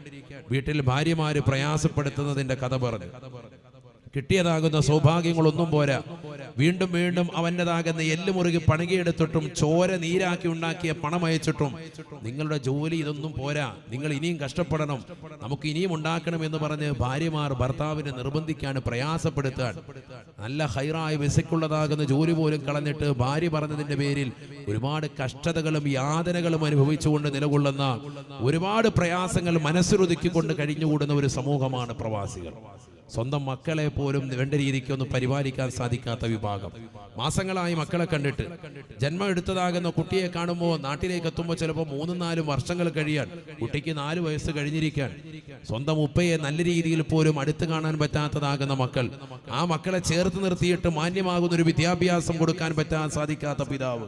വീട്ടിൽ ഭാര്യമാര് പ്രയാസപ്പെടുത്തുന്നതിന്റെ കഥ പറഞ്ഞു. കിട്ടിയതാകുന്ന സൗഭാഗ്യങ്ങളൊന്നും പോരാ. വീണ്ടും വീണ്ടും അവന്റെതാകുന്ന എല്ല് മുറുകി പണികിയെടുത്തിട്ടും ചോര നീരാക്കി ഉണ്ടാക്കിയ പണം അയച്ചിട്ടും നിങ്ങളുടെ ജോലി ഇതൊന്നും പോരാ. നിങ്ങൾ ഇനിയും കഷ്ടപ്പെടണം. നമുക്ക് ഇനിയും ഉണ്ടാക്കണം എന്ന് പറഞ്ഞ് ഭാര്യമാർ ഭർത്താവിനെ നിർബന്ധിക്കാൻ പ്രയാസപ്പെടുത്താൻ. നല്ല ഹൈറായ വിസയ്ക്കുള്ളതാകുന്ന ജോലി പോലും കളഞ്ഞിട്ട് ഭാര്യ പറഞ്ഞതിന്റെ പേരിൽ ഒരുപാട് കഷ്ടതകളും യാതനകളും അനുഭവിച്ചുകൊണ്ട് നിലകൊള്ളുന്ന ഒരുപാട് പ്രയാസങ്ങൾ മനസ്സിലൊതുക്കിക്കൊണ്ട് കഴിഞ്ഞുകൂടുന്ന ഒരു സമൂഹമാണ് പ്രവാസികൾ. സ്വന്തം മക്കളെ പോലും വേണ്ട രീതിക്ക് ഒന്ന് പരിപാലിക്കാൻ സാധിക്കാത്ത വിഭാഗം. മാസങ്ങളായി മക്കളെ കണ്ടിട്ട്. ജന്മം എടുത്തതാകുന്ന കുട്ടിയെ കാണുമ്പോൾ നാട്ടിലേക്ക് എത്തുമ്പോൾ ചിലപ്പോൾ മൂന്നും നാലും വർഷങ്ങൾ കഴിയാൻ കുട്ടിക്ക് നാല് വയസ്സ് കഴിഞ്ഞിരിക്കാൻ. സ്വന്തം ഉപ്പയെ നല്ല രീതിയിൽ പോലും അടുത്ത് കാണാൻ പറ്റാത്തതാകുന്ന മക്കൾ. ആ മക്കളെ ചേർത്ത് നിർത്തിയിട്ട് മാന്യമാകുന്ന ഒരു വിദ്യാഭ്യാസം കൊടുക്കാൻ പറ്റാൻ സാധിക്കാത്ത പിതാവ്.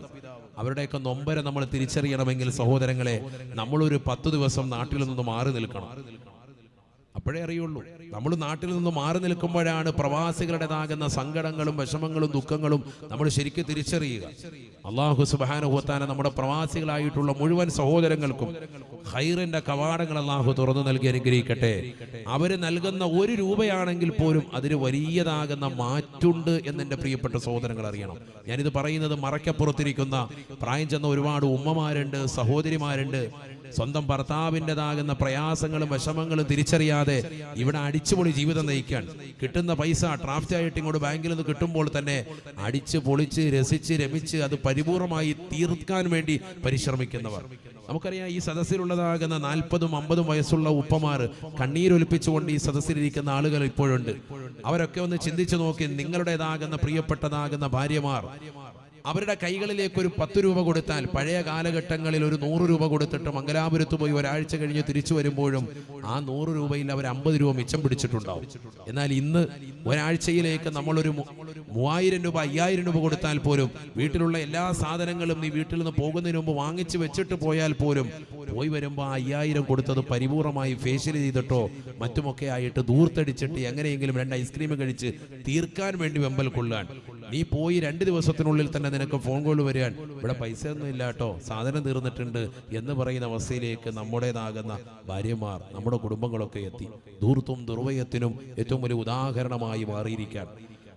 അവരുടെയൊക്കെ നൊമ്പരെ നമ്മൾ തിരിച്ചറിയണമെങ്കിൽ സഹോദരങ്ങളെ നമ്മളൊരു പത്ത് ദിവസം നാട്ടിൽ നിന്ന് മാറി നിൽക്കണം. അപ്പോഴേ അറിയുള്ളൂ. നമ്മൾ നാട്ടിൽ നിന്ന് മാറി നിൽക്കുമ്പോഴാണ് പ്രവാസികളുടേതാകുന്ന സങ്കടങ്ങളും വിഷമങ്ങളും ദുഃഖങ്ങളും നമ്മൾ ശരിക്കും തിരിച്ചറിയുക. അള്ളാഹു സുബാനുഹത്താന നമ്മുടെ പ്രവാസികളായിട്ടുള്ള മുഴുവൻ സഹോദരങ്ങൾക്കും ഹൈറിന്റെ കവാടങ്ങൾ അള്ളാഹു തുറന്നു നൽകി അനുഗ്രഹിക്കട്ടെ. അവർ നൽകുന്ന ഒരു രൂപയാണെങ്കിൽ പോലും അതിന് വലിയതാകുന്ന മാറ്റുണ്ട് എന്ന് എന്റെ പ്രിയപ്പെട്ട സഹോദരങ്ങൾ അറിയണം. ഞാനിത് പറയുന്നത് മറക്കപ്പുറത്തിരിക്കുന്ന പ്രായം ചെന്ന ഒരുപാട് ഉമ്മമാരുണ്ട് സഹോദരിമാരുണ്ട്. സ്വന്തം ഭർത്താവിന്റെതാകുന്ന പ്രയാസങ്ങളും വിഷമങ്ങളും തിരിച്ചറിയാതെ ഇവിടെ അടിച്ചുപൊളി ജീവിതം നയിക്കാൻ. കിട്ടുന്ന പൈസ ഡ്രാഫ്റ്റ് ആയിട്ട് ഇങ്ങോട്ട് ബാങ്കിൽ നിന്ന് കിട്ടുമ്പോൾ തന്നെ അടിച്ച് പൊളിച്ച് രസിച്ച് രമിച്ച് അത് പരിപൂർണമായി തീർക്കാൻ വേണ്ടി പരിശ്രമിക്കുന്നവർ. നമുക്കറിയാം ഈ സദസ്സിലുള്ളതാകുന്ന നാൽപ്പതും അമ്പതും വയസ്സുള്ള ഉപ്പമാർ കണ്ണീരൊലിപ്പിച്ചുകൊണ്ട് ഈ സദസ്സിലിരിക്കുന്ന ആളുകൾ ഇപ്പോഴുണ്ട്. അവരൊക്കെ ഒന്ന് ചിന്തിച്ചു നോക്കി നിങ്ങളുടേതാകുന്ന പ്രിയപ്പെട്ടതാകുന്ന ഭാര്യമാർ അവരുടെ കൈകളിലേക്ക് ഒരു പത്ത് രൂപ കൊടുത്താൽ പഴയ കാലഘട്ടങ്ങളിൽ ഒരു നൂറ് രൂപ കൊടുത്തിട്ട് മംഗലാപുരത്ത് പോയി ഒരാഴ്ച കഴിഞ്ഞ് തിരിച്ചു വരുമ്പോഴും ആ നൂറ് രൂപയിൽ അവർ അമ്പത് രൂപ മിച്ചം പിടിച്ചിട്ടുണ്ടാവും. എന്നാൽ ഇന്ന് ഒരാഴ്ചയിലേക്ക് നമ്മളൊരു മൂവായിരം രൂപ അയ്യായിരം രൂപ കൊടുത്താൽ പോലും വീട്ടിലുള്ള എല്ലാ സാധനങ്ങളും നീ വീട്ടിൽ നിന്ന് പോകുന്നതിന് മുമ്പ് വാങ്ങിച്ചു വെച്ചിട്ട് പോയാൽ പോലും പോയി വരുമ്പോൾ ആ അയ്യായിരം കൊടുത്തത് പരിപൂർണമായി ഫേഷ്യൽ ചെയ്തിട്ടോ മറ്റുമൊക്കെ ആയിട്ട് ദൂർത്തടിച്ചിട്ട് എങ്ങനെയെങ്കിലും രണ്ട് ഐസ്ക്രീം കഴിച്ച് തീർക്കാൻ വേണ്ടി വെമ്പൽ കൊള്ളാൻ നീ പോയി രണ്ട് ദിവസത്തിനുള്ളിൽ തന്നെ നിനക്ക് ഫോൺ കോൾ വരികയാണ്. ഇവിടെ പൈസ ഒന്നും ഇല്ല കേട്ടോ. സാധനം തീർന്നിട്ടുണ്ട് എന്ന് പറയുന്ന അവസ്ഥയിലേക്ക് നമ്മുടേതാകുന്ന ഭാര്യമാർ നമ്മുടെ കുടുംബങ്ങളൊക്കെ എത്തി. ദൂർത്തും ദുർവയത്തിനും ഏറ്റവും വലിയ ഉദാഹരണമായി മാറിയിരിക്കാൻ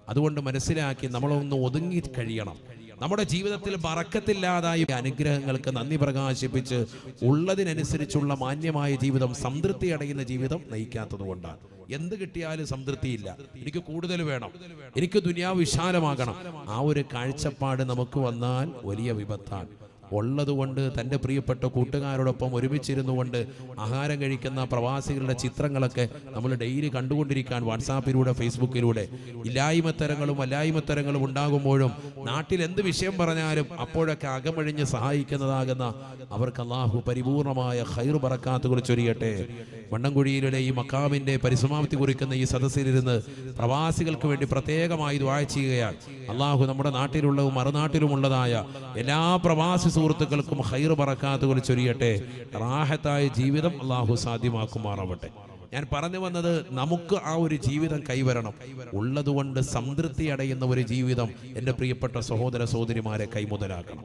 അതുകൊണ്ട് മനസ്സിലാക്കി നമ്മളൊന്ന് ഒതുങ്ങി കഴിയണം. നമ്മുടെ ജീവിതത്തിൽ മറക്കത്തില്ലാതായി അനുഗ്രഹങ്ങൾക്ക് നന്ദി പ്രകാശിപ്പിച്ച് ഉള്ളതിനനുസരിച്ചുള്ള മാന്യമായ ജീവിതം സംതൃപ്തി അടയുന്ന ജീവിതം നയിക്കാത്തത് കൊണ്ടാണ്. എന്ത് കിട്ടിയാലും സംതൃപ്തിയില്ല. എനിക്ക് കൂടുതൽ വേണം. എനിക്ക് ദുനിയാവ് വിശാലമാകണം. ആ ഒരു കാഴ്ചപ്പാട് നമുക്ക് വന്നാൽ വലിയ വിപത്താണ്. ഉള്ളതുകൊണ്ട് തന്റെ പ്രിയപ്പെട്ട കൂട്ടുകാരോടൊപ്പം ഒരുമിച്ചിരുന്നു കൊണ്ട് ആഹാരം കഴിക്കുന്ന പ്രവാസികളുടെ ചിത്രങ്ങളൊക്കെ നമ്മൾ ഡെയിലി കണ്ടുകൊണ്ടിരിക്കാൻ വാട്സാപ്പിലൂടെ ഫേസ്ബുക്കിലൂടെ ഇല്ലായ്മത്തരങ്ങളും വല്ലായ്മത്തരങ്ങളും ഉണ്ടാകുമ്പോഴും നാട്ടിൽ എന്ത് വിഷയം പറഞ്ഞാലും അപ്പോഴൊക്കെ അകമഴിഞ്ഞ് സഹായിക്കുന്നതാകുന്ന അവർക്ക് അള്ളാഹു പരിപൂർണമായ ഹൈർ പറക്കാത്തുകൾ ചൊരിയട്ടെ. വണ്ണംകുഴിയിലെ ഈ മക്കാമിന്റെ പരിസമാപ്തി കുറിക്കുന്ന ഈ സദസ്സിലിരുന്ന് പ്രവാസികൾക്ക് വേണ്ടി പ്രത്യേകമായി ഇത് ചെയ്യുകയാണ്. അള്ളാഹു നമ്മുടെ നാട്ടിലുള്ളതും മറുനാട്ടിലുമുള്ളതായ എല്ലാ പ്രവാസി സുഹൃത്തുക്കൾക്കും ഹൈർ പറക്കാത്തുകൾ ചൊരിയട്ടെ. റാഹത്തായ ജീവിതം അള്ളാഹു സാധ്യമാക്കുമാറാവട്ടെ. ഞാൻ പറഞ്ഞു വന്നത് നമുക്ക് ആ ഒരു ജീവിതം കൈവരണം. ഉള്ളതുകൊണ്ട് സംതൃപ്തി അടയുന്ന ഒരു ജീവിതം എന്റെ പ്രിയപ്പെട്ട സഹോദര സഹോദരിമാരെ കൈമുതലാക്കണം.